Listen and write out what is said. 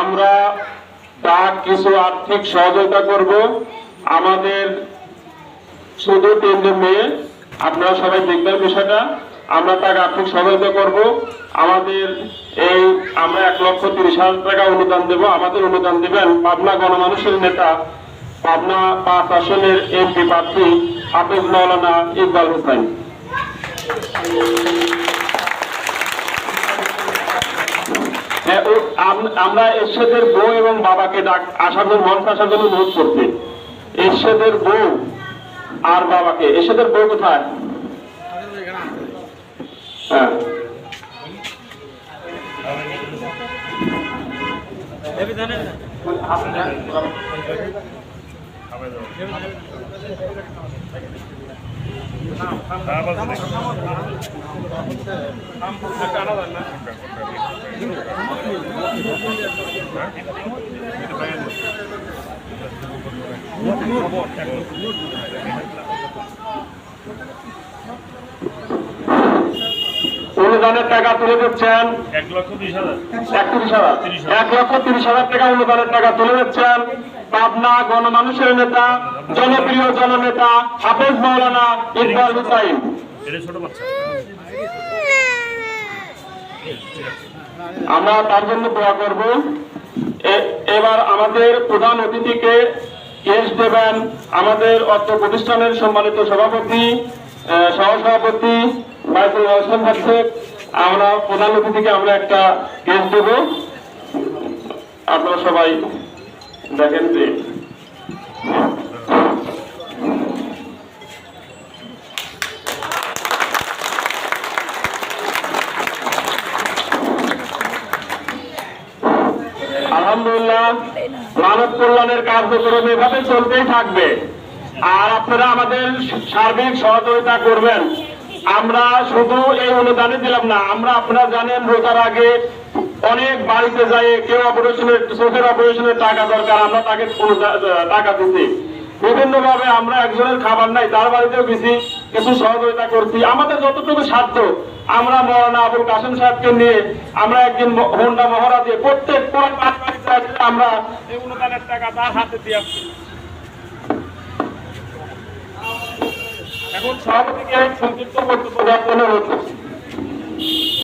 আমরা তার কিছু আর্থিক সহযোগিতা করব। আমাদের শুধু তিনজন মেয়ে, আপনারা সবাই দেখবেন বিষয়টা। আমরা তাকে আর্থিক সহযোগিতা করব। আমাদের এই আমরা এক লক্ষ তিরিশ হাজার টাকা অনুদান দেব। আমাদের অনুদান দিবেন পাবনা গণমানুষের নেতা, পাবনা পাঁচ আসনের এমপি প্রার্থী হাফিজ মৌলানা ইকবাল হোসেন। আমরা এরশেদের বউ এবং বাবাকে ডাক, আসার জন্য, মঞ্চ আসার জন্য অনুরোধ করতে এরশেদের বউ আর বাবাকে। এরশেদের বউ কোথায়? হ্যাঁ। অনুদানের টাকা তুলে দিচ্ছেন এক লক্ষ একত্রিশ হাজার। এক লক্ষ তিরিশ হাজার টাকা অনুদানের টাকা তুলে দিচ্ছেন। পাবনা গণমানুষের নেতা, জনপ্রিয় জননেতা হাফেজ মৌলানা ইকবাল হুসাইন। আমরা তার জন্য দোয়া করব। এবার আমাদের প্রধান অতিথিকে কেস দেবেন আমাদের অর্থ প্রতিষ্ঠানের সম্মানিত সভাপতি সহসভাপতি বাইতুল হোসেন হচ্ছে আমরা প্রধান অতিথিকে আমরা একটা কেস দেব। আপনারা সবাই দেখেন যে মানব কল্যাণের কার্যক্রম এভাবে চলতেই থাকবে। আর আপনারা আমাদের সার্বিক সহযোগিতা করবেন। আমরা শুধু এই অনুদানে দিলাম না, আমরা আপনারা জানেন রোজার আগে অনেক বাড়িতে যাই কেউ অপারেশনের চোখের অপারেশনের টাকা দরকার, আমরা তাকে টাকা দিচ্ছি বিভিন্ন ভাবে আমরা একজনের খাবার নাই, তার বাড়িতেও বেশি কিছু সহযোগিতা করছি। আমাদের যতটুকু সাধ্য, আমরা মৌলানা আবুল কাসেম সাহেবকে নিয়ে আমরা একদিন হোন্ডা মহড়া দিয়ে প্রত্যেক আমরা অনুদানের টাকা তার হাতে দিয়ে আসছি এখন সভাপতিকে বক্তব্য দেওয়ার জন্য অনুরোধ করছি।